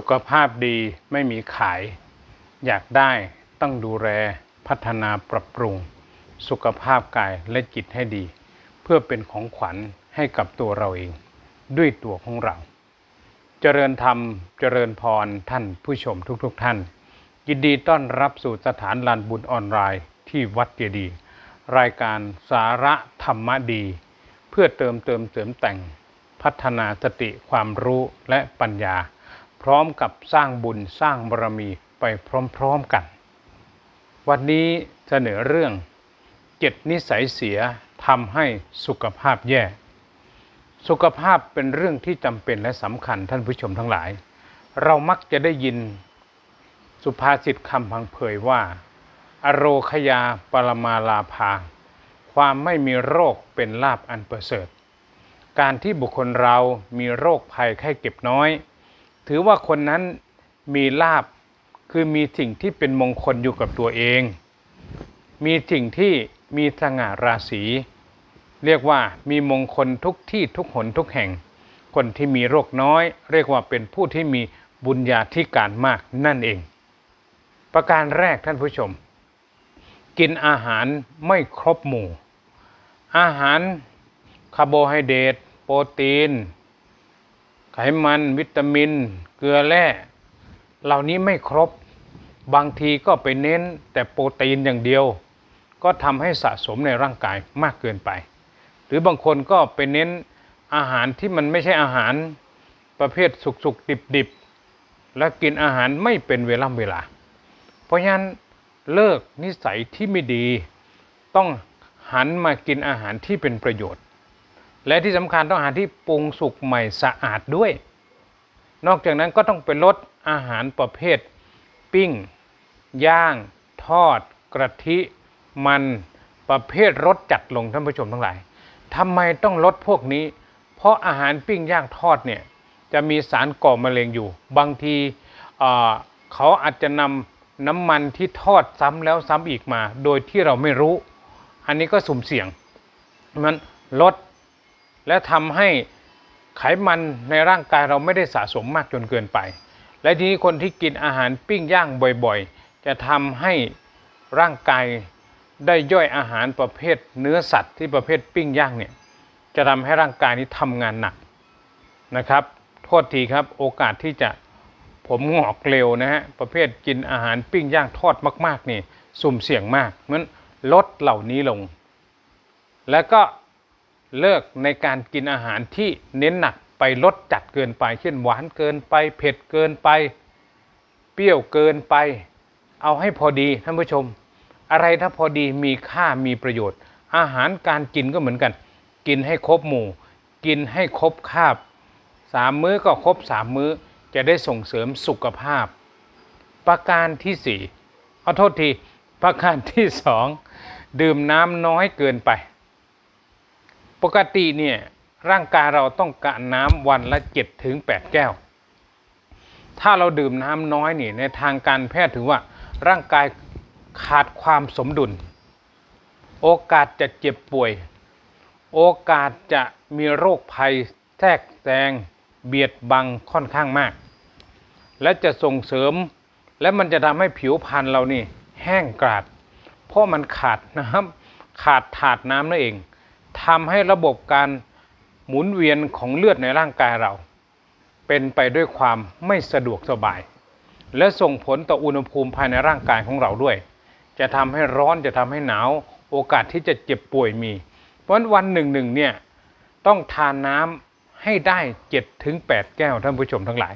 สุขภาพดีไม่มีขาย อยากได้ต้องดูแลพัฒนาปรับปรุง สุขภาพกายและจิตให้ดี เพื่อเป็นของขวัญให้กับตัวเราเอง ด้วยตัวของเรา เจริญธรรมเจริญพรท่านผู้ชมทุกๆทท่าน ยินดีต้อนรับสู่สถานลานบุญออนไลน์ที่วัดเจดีย์รายการสาระธรรมดี เพื่อเติมเติมเสริมแต่ง พัฒนาสติความรู้และปัญญา พร้อมกับสร้างบุญสร้างบารมีไปพร้อมๆกัน วันนี้เสนอเรื่องเจ็ดนิสัยเสียทำให้สุขภาพแย่ สุขภาพเป็นเรื่องที่จำเป็นและสำคัญท่านผู้ชมทั้งหลาย เรามักจะได้ยินสุภาษิตคำพังเผยว่า อโรคยาปรมาลาภา ความไม่มีโรคเป็นลาบอันประเสริฐ การที่บุคคลเรามีโรคภัยไข้เก็บน้อย ถือว่าคนนั้นมีลาบคือมีสิ่งที่เป็นมงคลอยู่กับตัวเอง มีสิ่งที่มีสง่าราศีเรียกว่ามีมงคลทุกที่ทุกหนทุกแห่ง คนที่มีโรคน้อย เรียกว่าเป็นผู้ที่มีบุญญาธิการมากนั่นเอง ประการแรกท่านผู้ชม กินอาหารไม่ครบหมู่ อาหารคาร์โบไฮเดรตโปรตีน ไขมันวิตามิน เกลือแร่เหล่านี้ไม่ครบบางทีก็ไปเน้นแต่โปรตีนอย่างเดียว ก็ทำให้สะสมในร่างกายมากเกินไป หรือบางคนก็ไปเน้นอาหารที่มันไม่ใช่อาหารประเภทสุกๆดิบๆ และกินอาหารไม่เป็นเวลาเวลา เพราะฉะนั้นเลิกนิสัยที่ไม่ดี ต้องหันมากินอาหารที่เป็นประโยชน์ และที่สำคัญต้องอาหารที่ปรุงสุกใหม่สะอาดด้วย นอกจากนั้นก็ต้องไปลดอาหารประเภท ปิ้ง ย่าง ทอด กระทิ มันประเภทรสจัดลงท่านผู้ชมทั้งหลายทำไมต้องลดพวกนี้ เพราะอาหารปิ้งย่างทอดเนี่ยจะมีสารก่อมะเร็งอยู่ บางทีเขาอาจจะนำน้ำมันที่ทอดซ้ำแล้วซ้ำอีกมา โดยที่เราไม่รู้ อันนี้ก็สุ่มเสี่ยงมันลด และทำให้ไขมันในร่างกายเราไม่ได้สะสมมากจนเกินไป และทีนี้คนที่กินอาหารปิ้งย่างบ่อยๆ จะทำให้ร่างกายได้ย่อยอาหารประเภทเนื้อสัตว์ที่ประเภทปิ้งย่างเนี่ยจะทำให้ร่างกายนี้ทำงานหนักนะครับ โทษทีครับโอกาสที่จะผมงอกเร็วนะฮะประเภทกินอาหารปิ้งย่างทอดมาก ๆ นี่สุ่มเสี่ยงมากมันลดเหล่านี้ลง แล้วก็ เลิกในการกินอาหารที่เน้นหนักไปลดจัดเกินไป เช่นหวานเกินไป เผ็ดเกินไป เปรี้ยวเกินไป เอาให้พอดีท่านผู้ชม อะไรถ้าพอดีมีค่ามีประโยชน์ อาหารการกินก็เหมือนกัน กินให้ครบหมู่ กินให้ครบคาบสามมื้อก็ครบสามมื้อจะได้ส่งเสริมสุขภาพ ประการที่สี่เอาโทษทีประการที่สองดื่มน้ำน้อยเกินไป ปกติเนี่ยร่างกายเราต้องการน้ำวันละเจ็ดถึงแปดแก้ว ถ้าเราดื่มน้ำน้อยนี่ในทางการแพทย์ถือว่าร่างกายขาดความสมดุล โอกาสจะเจ็บป่วย โอกาสจะมีโรคภัยแทรกแซงเบียดบังค่อนข้างมาก และจะส่งเสริมและมันจะทำให้ผิวพรรณเรานี่แห้งกราด เพราะมันขาดน้ำขาดถาดน้ำนั่นเอง ทำให้ระบบการหมุนเวียนของเลือดในร่างกายเรา เป็นไปด้วยความไม่สะดวกสบาย และส่งผลต่ออุณหภูมิภายในร่างกายของเราด้วย จะทำให้ร้อนจะทำให้หนาว โอกาสที่จะเจ็บป่วยมี เพราะวันหนึ่งหนึ่งเนี่ยต้องทานน้ำให้ได้เจ็ดถึงแปดแก้วท่านผู้ชมทั้งหลาย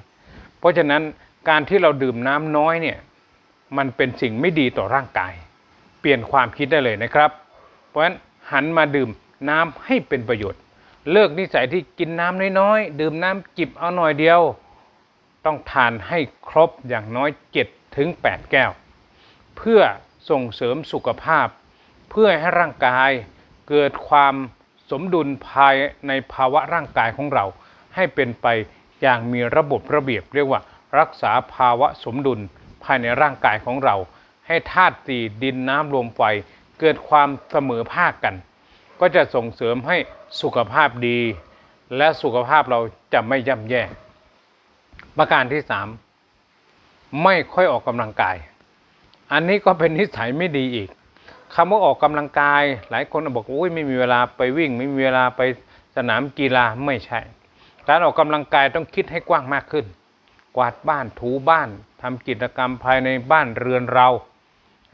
เพราะฉะนั้นการที่เราดื่มน้ำน้อยเนี่ยมันเป็นสิ่งไม่ดีต่อร่างกาย เปลี่ยนความคิดได้เลยนะครับ เพราะฉะนั้นหันมาดื่ม น้ำให้เป็นประโยชน์ เลิกนิสัยที่กินน้ำน้อยๆ ดื่มน้ำจิบเอาหน่อยเดียว ต้องทานให้ครบอย่างน้อย7ถึง8แก้ว เพื่อส่งเสริมสุขภาพ เพื่อให้ร่างกายเกิดความสมดุลภายในภาวะร่างกายของเรา ให้เป็นไปอย่างมีระบบระเบียบเรียกว่า รักษาภาวะสมดุลภายในร่างกายของเรา ให้ธาตุสี่ดินน้ำลมไฟเกิดความเสมอภาคกัน ก็จะส่งเสริมให้สุขภาพดี และสุขภาพเราจะไม่ย่ำแย่ ประการที่สามไม่ค่อยออกกำลังกาย อันนี้ก็เป็นนิสัยไม่ดีอีกคำว่าออกกำลังกาย หลายคนบอกโอ้ยไม่มีเวลาไปวิ่ง ไม่มีเวลาไปสนามกีฬาไม่ใช่ การออกกำลังกายต้องคิดให้กว้างมากขึ้น กวาดบ้านถูบ้านทำกิจกรรมภายในบ้านเรือนเรา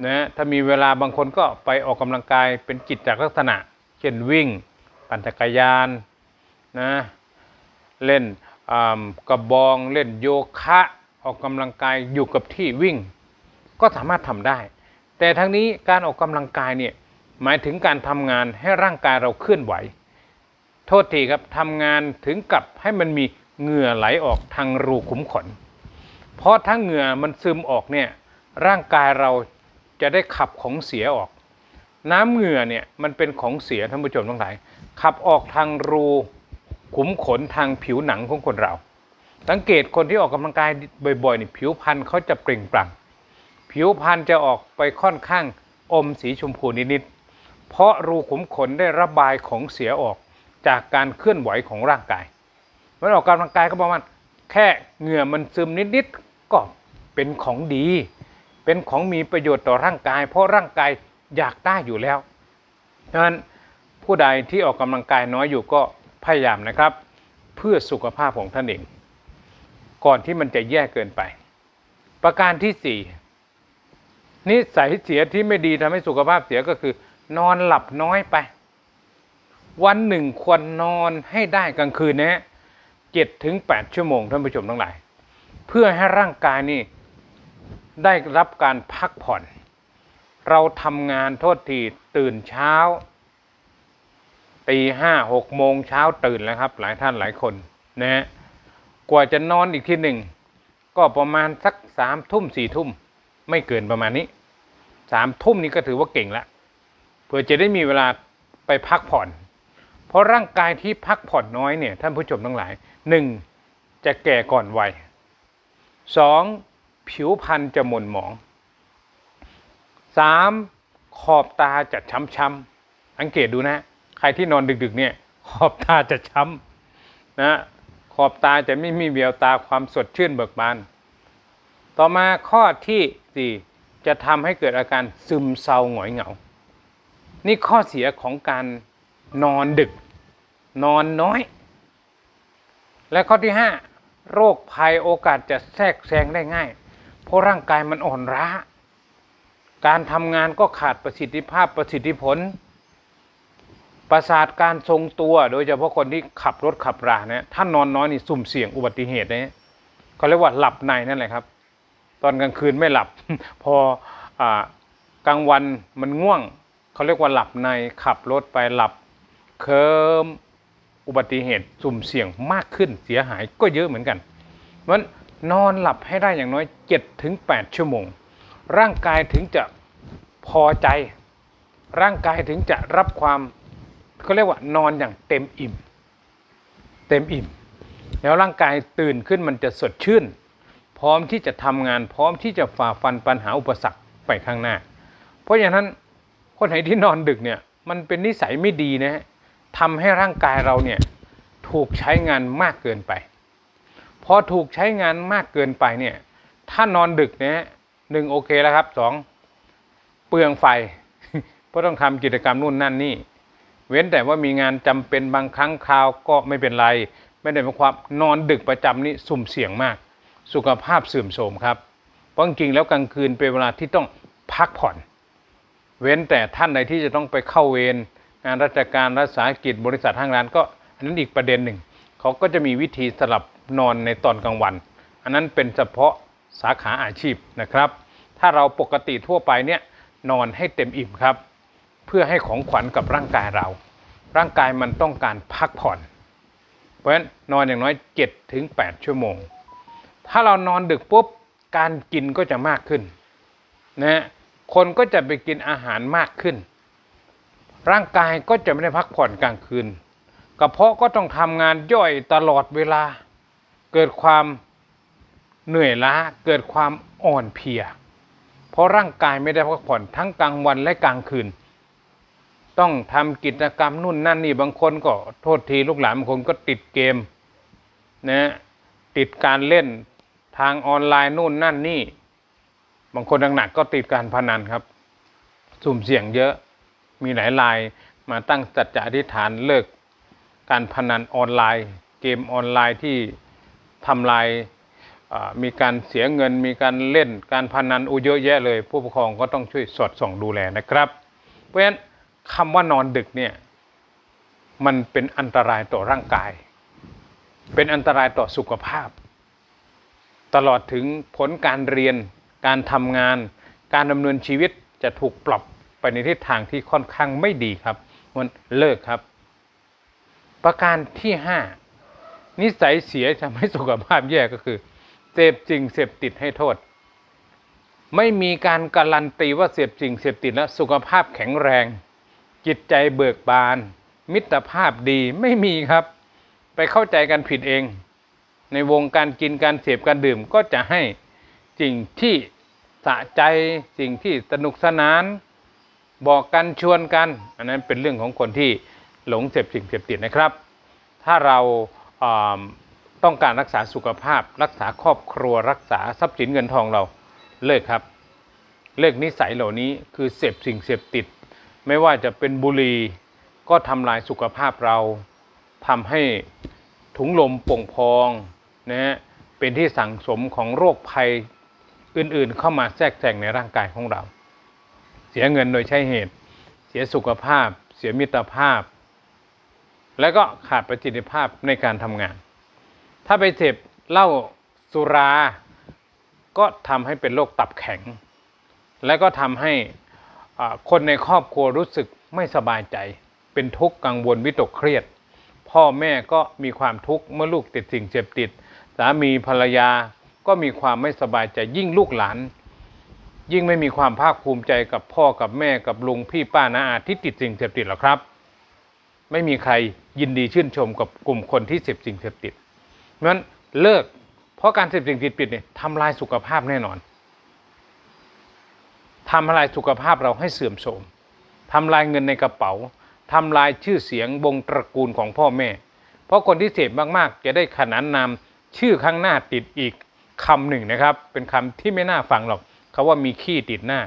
นะถ้ามีเวลาบางคนก็ไปออกกำลังกายเป็นกิจจากลักษณะ เช่นวิ่ง ปั่นจักรยานนะเล่นกระบองเล่นโยคะออกกำลังกายอยู่กับที่วิ่ง ก็สามารถทำได้ แต่ทั้งนี้การออกกำลังกายเนี่ยหมายถึงการทำงานให้ร่างกายเราเคลื่อนไหว โทษทีครับทำงานถึงกับให้มันมีเหงื่อไหลออกทางรูขุมขน เพราะถ้าเหงื่อมันซึมออกเนี่ยร่างกายเราจะได้ขับของเสียออก น้ำเหงื่อเนี่ยมันเป็นของเสียท่านผู้ชมทั้งหลาย ขับออกทางรูขุมขนทางผิวหนังของคนเรา สังเกตคนที่ออกกำลังกายบ่อยๆนี่ผิวพรรณเขาจะเปล่งปลั่ง ผิวพรรณจะออกไปค่อนข้างอมสีชมพูนิดๆ เพราะรูขุมขนได้ระบายของเสียออกจากการเคลื่อนไหวของร่างกายเมื่อออกกำลังกายก็ประมาณแค่เหงื่อมันซึมนิดๆก็เป็นของดี เป็นของมีประโยชน์ต่อร่างกาย เพราะร่างกาย อยากได้อยู่แล้วดังนั้นผู้ใดที่ออกกำลังกายน้อยอยู่ก็พยายามนะครับ เพื่อสุขภาพของท่านเอง ก่อนที่มันจะแย่เกินไป ประการที่สี่นิสัยเสียที่ไม่ดีทำให้สุขภาพเสียก็คือ นอนหลับน้อยไป วันหนึ่งควรนอนให้ได้กลางคืนนะเจ็ดถึงแปดชั่วโมงท่านผู้ชมทั้งหลาย เพื่อให้ร่างกายนี่ได้รับการพักผ่อน เราทำงานโทษทีตื่นเช้าตีห้าหกโมงเช้าตื่นแล้วครับ หลายท่านหลายคนนะฮะกว่าจะนอนอีกทีหนึ่ง ก็ประมาณสักสามทุ่มสี่ทุ่มไม่เกินประมาณนี้สามทุ่มนี้ก็ถือว่าเก่งละเพื่อจะได้มีเวลาไปพักผ่อน เพราะร่างกายที่พักผ่อนน้อยเนี่ย ท่านผู้ชมทั้งหลายหนึ่งจะแก่ก่อนวัยสองผิวพรรณจะหม่นหมอง สามขอบตาจะช้ำๆสังเกตดูนะ ใครที่นอนดึกๆเนี่ย ขอบตาจะช้ำนะขอบตาจะไม่มีแววตาความสดชื่นเบิกบาน ต่อมาข้อที่สี่จะทำให้เกิดอาการซึมเศร้าหงอยเหงา นี่ข้อเสียของการนอนดึก นอนน้อย และข้อที่ห้าโรคภัยโอกาสจะแทรกแซงได้ง่าย เพราะร่างกายมันอ่อนล้า การทำงานก็ขาดประสิทธิภาพประสิทธิผล ประสาทการทรงตัว โดยเฉพาะคนที่ขับรถขับราเนี่ยถ้านอนน้อยนี่สุ่มเสี่ยงอุบัติเหตุเนะเขาเรียกว่าหลับในนั่นแหละครับ ตอนกลางคืนไม่หลับพออกลางวันมันง่วง เขาเรียกว่าหลับในขับรถไปหลับเคิมอุบัติเหตุสุ่มเสี่ยงมากขึ้นเสียหายก็เยอะเหมือนกันเพราะนั้นนอนหลับให้ได้อย่างน้อย7ถึง8ชั่วโมง ร่างกายถึงจะพอใจ ร่างกายถึงจะรับความเขาเรียกว่านอนอย่างเต็มอิ่ม เต็มอิ่ม แล้วร่างกายตื่นขึ้นมันจะสดชื่น พร้อมที่จะทำงานพร้อมที่จะฝ่าฟันปัญหาอุปสรรคไปข้างหน้า เพราะฉะนั้นคนไหนที่นอนดึกเนี่ยมันเป็นนิสัยไม่ดีนะฮะทำให้ร่างกายเราเนี่ยถูกใช้งานมากเกินไป พอถูกใช้งานมากเกินไปเนี่ยถ้านอนดึกเนี่ย หนึ่งโอเคแล้วครับสองเปลืองไฟ เพราะต้องทำกิจกรรมนู่นนั่นนี่ เว้นแต่ว่ามีงานจำเป็นบางครั้งคราวก็ไม่เป็นไร ไม่ได้หมายความนอนดึกประจำนี่สุ่มเสี่ยงมาก สุขภาพเสื่อมโทรมครับ เพราะจริงๆแล้วกลางคืนเป็นเวลาที่ต้องพักผ่อน เว้นแต่ท่านใดที่จะต้องไปเข้าเวรงานราชการรัฐสาหกิจบริษัทห้างร้านก็ อันนั้นอีกประเด็นหนึ่ง เขาก็จะมีวิธีสลับนอนในตอนกลางวัน อันนั้นเป็นเฉพาะ สาขาอาชีพนะครับ ถ้าเราปกติทั่วไปเนี่ยนอนให้เต็มอิ่มครับ เพื่อให้ของขวัญกับร่างกายเรา ร่างกายมันต้องการพักผ่อน เพราะฉะนั้นนอนอย่างน้อย7ถึง8ชั่วโมง ถ้าเรานอนดึกปุ๊บการกินก็จะมากขึ้นนะคนก็จะไปกินอาหารมากขึ้น ร่างกายก็จะไม่ได้พักผ่อนกลางคืนกระเพาะก็ต้องทำงานย่อยตลอดเวลา เกิดความ เหนื่อยล้าเกิดความอ่อนเพลีย เพราะร่างกายไม่ได้พักผ่อนทั้งกลางวันและกลางคืน ต้องทำกิจกรรมนู่นนั่นนี่บางคนก็โทษทีลูกหลานบางคนก็ติดเกมนะติดการเล่นทางออนไลน์นู่นนั่นนี่ บางคนหนักๆก็ติดการพนันครับ สุ่มเสี่ยงเยอะมีหลายรายมาตั้งจัดจะอธิษฐานเลิกการพนันออนไลน์ เกมออนไลน์ที่ทำลาย มีการเสียเงิน มีการเล่นการพนันอุเยอะแยะเลย ผู้ปกครองก็ต้องช่วยสอดส่องดูแลนะครับ เพราะฉะนั้นคำว่านอนดึกเนี่ยมันเป็นอันตรายต่อร่างกาย เป็นอันตรายต่อสุขภาพ ตลอดถึงผลการเรียน การทำงาน การดำเนินชีวิตจะถูกปรับไปในทิศทางที่ค่อนข้างไม่ดีครับมันเลิกครับ ประการที่ห้านิสัยเสียทำให้สุขภาพแย่ก็คือ เสพจริงเสพติดให้โทษ ไม่มีการการันตีว่าเสพจริงเสพติดแล้วสุขภาพแข็งแรง จิตใจเบิกบาน มิตรภาพดีไม่มีครับ ไปเข้าใจกันผิดเอง ในวงการกินการเสพการดื่มก็จะให้สิ่งที่สะใจสิ่งที่สนุกสนาน บอกกันชวนกัน อันนั้นเป็นเรื่องของคนที่หลงเสพสิ่งเสพติดนะครับ ถ้าเราอ่า ต้องการรักษาสุขภาพ รักษาครอบครัวรักษาทรัพย์สินเงินทองเราเลิกครับ เลิกนิสัยเหล่านี้คือเสพสิ่งเสพติด ไม่ว่าจะเป็นบุหรี่ก็ทำลายสุขภาพเราทำให้ถุงลมโป่งพองนะฮะเป็นที่สั่งสมของโรคภัยอื่นๆ เข้ามาแทรกแซงในร่างกายของเรา เสียเงินโดยใช่เหตุ เสียสุขภาพ เสียมิตรภาพ และก็ขาดประสิทธิภาพในการทำงาน ถ้าไปเสพเหล้าสุรา ก็ทำให้เป็นโรคตับแข็ง และก็ทำให้คนในครอบครัวรู้สึกไม่สบายใจ เป็นทุกข์กังวลวิตกเครียด พ่อแม่ก็มีความทุกข์เมื่อลูกติดสิ่งเสพติด สามีภรรยาก็มีความไม่สบายใจยิ่งลูกหลาน ยิ่งไม่มีความภาคภูมิใจกับพ่อกับแม่กับลุงพี่ป้าน้าอาที่ติดสิ่งเสพติดหรอกครับ ไม่มีใครยินดีชื่นชมกับกลุ่มคนที่เสพสิ่งเสพติด เพราะฉะนั้นเลิก เพราะการเสพสิ่งเสพติดเนี่ยทำลายสุขภาพแน่นอนทำลายสุขภาพเราให้เสื่อมโทรมทำลายเงินในกระเป๋าทำลายชื่อเสียงวงตระกูลของพ่อแม่ เพราะคนที่เสพมากๆ จะได้ขนานนามชื่อข้างหน้าติดอีกคำหนึ่งนะครับ เป็นคำที่ไม่น่าฟังหรอกเขาว่ามีขี้ติดหน้า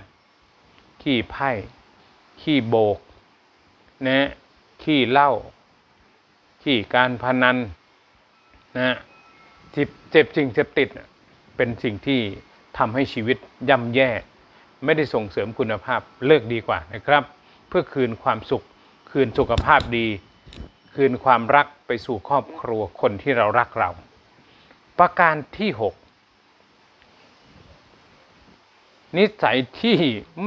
ขี้ไพ่ขี้โบกนะขี้เหล้าขี้การพนัน นะที่เจ็บสิ่งเสพติดเป็นสิ่งที่ทำให้ชีวิตย่ำแย่ ไม่ได้ส่งเสริมคุณภาพเลิกดีกว่านะครับ เพื่อคืนความสุข คืนสุขภาพดี คืนความรักไปสู่ครอบครัวคนที่เรารักเรา ประการที่หกนิสัยที่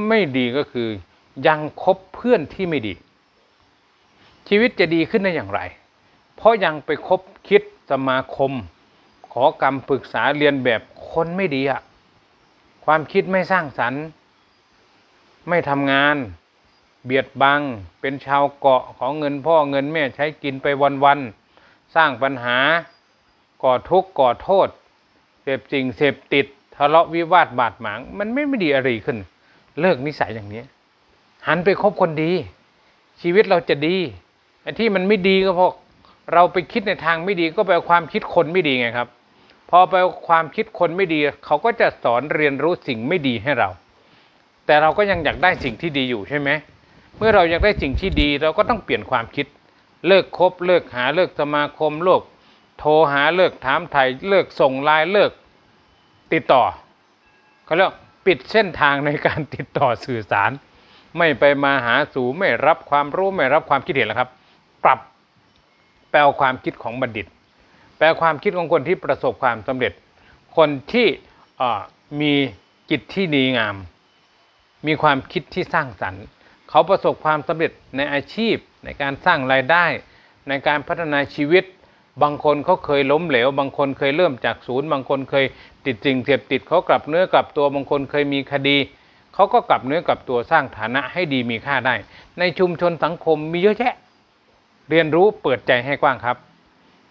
ไม่ดีก็คือ ยังคบเพื่อนที่ไม่ดี ชีวิตจะดีขึ้นได้อย่างไร เพราะยังไปคบ คิดสมาคม ขอกรรมปรึกษาเรียนแบบคนไม่ดีอะความคิดไม่สร้างสรรค์ ไม่ทำงาน เบียดบัง เป็นชาวเกาะของเงินพ่อเงินแม่ใช้กินไปวันๆสร้างปัญหา ก่อทุกข์ก่อโทษเสพจริงเสพติดทะเลาะวิวาทบาดหมาง มันไม่ไม่ดีอะไรขึ้น เลิกนิสัยอย่างนี้ หันไปคบคนดี ชีวิตเราจะดีไอ้ที่มันไม่ดีก็เพราะ เราไปคิดในทางไม่ดีก็ไปเอาความคิดคนไม่ดีไงครับ พอไปความคิดคนไม่ดี เขาก็จะสอนเรียนรู้สิ่งไม่ดีให้เรา แต่เราก็ยังอยากได้สิ่งที่ดีอยู่ใช่ไหมเมื่อเราอยากได้สิ่งที่ดี เราก็ต้องเปลี่ยนความคิด เลิกคบเลิกหาเลิกสมาคมเลิกโทรหาเลิกถามไทยเลิกส่งไลน์เลิกติดต่อเขาเรียกปิดเส้นทางในการติดต่อสื่อสาร ไม่ไปมาหาสู่ไม่รับความรู้ไม่รับความคิดเห็นแล้วครับ ปรับ แปลความคิดของบัณฑิต แปลความคิดของคนที่ประสบความสำเร็จ คนที่มีจิตที่ดีงาม มีความคิดที่สร้างสรรค์ เขาประสบความสำเร็จในอาชีพ ในการสร้างรายได้ ในการพัฒนาชีวิต บางคนเขาเคยล้มเหลว บางคนเคยเริ่มจากศูนย์ บางคนเคยติดสิ่งเสพติดเขากลับเนื้อกลับตัว บางคนเคยมีคดีเขาก็กลับเนื้อกลับตัวสร้างฐานะให้ดีมีค่าได้ ในชุมชนสังคมมีเยอะแยะ เรียนรู้เปิดใจให้กว้างครับ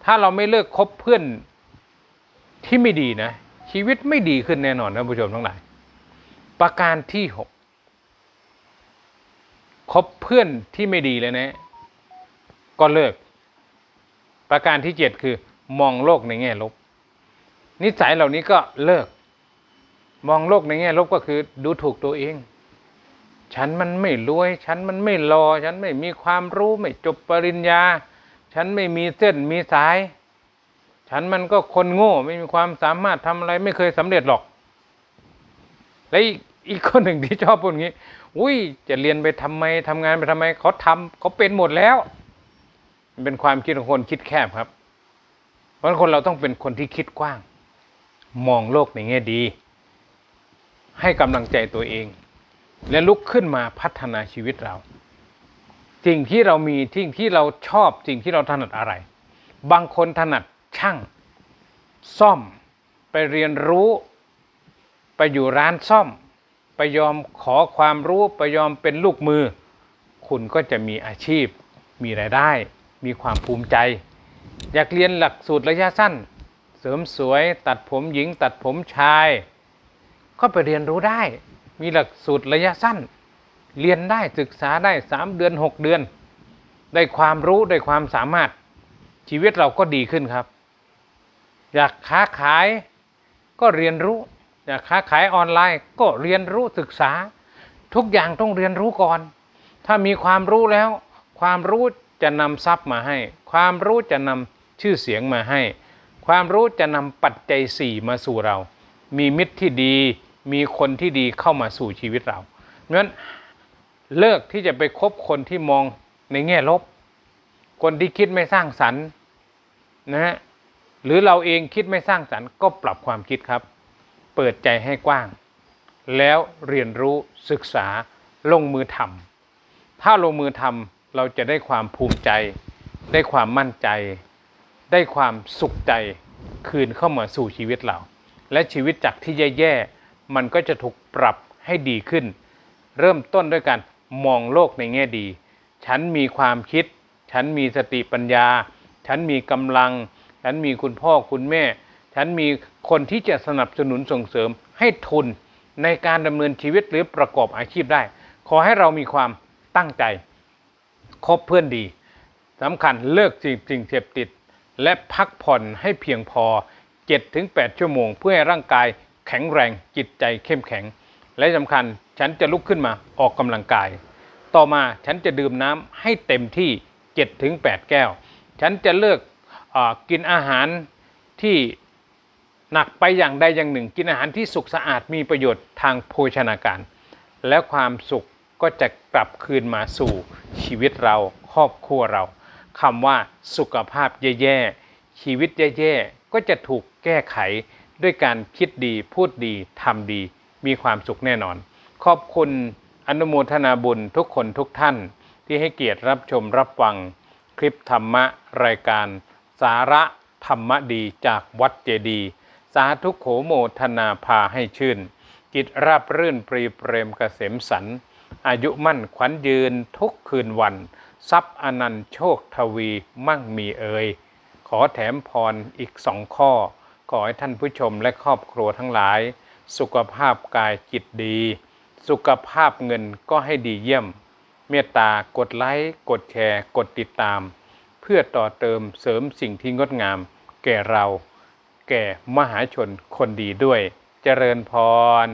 ถ้าเราไม่เลิกคบเพื่อนที่ไม่ดีนะ ชีวิตไม่ดีขึ้นแน่นอนท่านผู้ชมทั้งหลาย ประการที่หกคบเพื่อนที่ไม่ดีเลยนะ ก็เลิก ประการที่เจ็ดคือ มองโลกในแง่ลบ นิสัยเหล่านี้ก็เลิก มองโลกในแง่ลบก็คือดูถูกตัวเอง ฉันมันไม่รวย ฉันมันไม่รอ ฉันไม่มีความรู้ไม่จบปริญญา ฉันไม่มีเส้นมีสาย ฉันมันก็คนโง่ไม่มีความสามารถทำอะไรไม่เคยสำเร็จหรอก และอีกคนหนึ่งที่ชอบพูดอย่างนี้ อุ้ยจะเรียนไปทำไมทำงานไปทำไมเขาทำเขาเป็นหมดแล้วมันเป็นความคิดของคนคิดแคบครับ เพราะคนเราต้องเป็นคนที่คิดกว้าง มองโลกในแง่ดี ให้กำลังใจตัวเอง และลุกขึ้นมาพัฒนาชีวิตเราสิ่งที่เรามีสิ่งที่เราชอบสิ่งที่เราถนัดอะไร บางคนถนัดช่าง ซ่อม ไปเรียนรู้ ไปอยู่ร้านซ่อม ไปยอมขอความรู้ ไปยอมเป็นลูกมือ คุณก็จะมีอาชีพ มีรายได้ มีความภูมิใจ อยากเรียนหลักสูตรระยะสั้น เสริมสวย ตัดผมหญิง ตัดผมชาย ก็ไปเรียนรู้ได้ มีหลักสูตรระยะสั้น เรียนได้ศึกษาได้สามเดือนหกเดือน ได้ความรู้ได้ความสามารถชีวิตเราก็ดีขึ้นครับ อยากค้าขายก็เรียนรู้ อยากค้าขายออนไลน์ก็เรียนรู้ศึกษา ทุกอย่างต้องเรียนรู้ก่อน ถ้ามีความรู้แล้ว ความรู้จะนำทรัพย์มาให้ ความรู้จะนำชื่อเสียงมาให้ ความรู้จะนำปัจจัยสี่มาสู่เรา มีมิตรที่ดี มีคนที่ดีเข้ามาสู่ชีวิตเราเพราะฉะนั้นเลิกที่จะไปคบคนที่มองในแง่ลบ คนที่คิดไม่สร้างสรรค์นะฮะหรือเราเองคิดไม่สร้างสรรค์ก็ปรับความคิดครับ เปิดใจให้กว้าง แล้วเรียนรู้ศึกษาลงมือทำถ้าลงมือทำเราจะได้ความภูมิใจ ได้ความมั่นใจ ได้ความสุขใจคืนเข้ามาสู่ชีวิตเรา และชีวิตจากที่แย่ๆ มันก็จะถูกปรับให้ดีขึ้น เริ่มต้นด้วยการมองโลกในแง่ดี ฉันมีความคิด ฉันมีสติปัญญา ฉันมีกำลัง ฉันมีคุณพ่อคุณแม่ ฉันมีคนที่จะสนับสนุนส่งเสริมให้ทุนในการดำเนินชีวิตหรือประกอบอาชีพได้ ขอให้เรามีความตั้งใจ คบเพื่อนดีสำคัญเลิกสิ่งสิ่งเสพติด และพักผ่อนให้เพียงพอ 7-8 ชั่วโมงเพื่อให้ร่างกาย แข็งแรงจิตใจเข้มแข็ง และสำคัญฉันจะลุกขึ้นมาออกกำลังกาย ต่อมาฉันจะดื่มน้ำให้เต็มที่ 7-8 แก้ว ฉันจะเลิกเอ่อกินอาหารที่หนักไปอย่างใดอย่างหนึ่ง กินอาหารที่สุขสะอาดมีประโยชน์ทางโภชนาการ และความสุขก็จะกลับคืนมาสู่ชีวิตเราครอบครัวเราคำว่าสุขภาพแย่ๆชีวิตแย่ๆก็จะถูกแก้ไข ด้วยการคิดดีพูดดีทำดี มีความสุขแน่นอน ขอบคุณอนุโมทนาบุญทุกคนทุกท่าน ที่ให้เกียรติรับชมรับฟัง คลิปธรรมะรายการ สาระธรรมะดีจากวัดเจดี สาธุโขโมทนาพาให้ชื่น จิตราบรื่นปรีเปรมเกษมสันอายุมั่นขวัญยืนทุกคืนวัน ทรัพย์อนันต์โชคทวีมั่งมีเอ่ยขอแถมพรอีกสองข้อ ขอให้ท่านผู้ชมและครอบครัวทั้งหลาย สุขภาพกายจิตดี สุขภาพเงินก็ให้ดีเยี่ยม เมตตากดไลค์กดแชร์ กดติดตาม เพื่อต่อเติมเสริมสิ่งที่งดงาม แก่เรา แก่มหาชนคนดีด้วย เจริญพร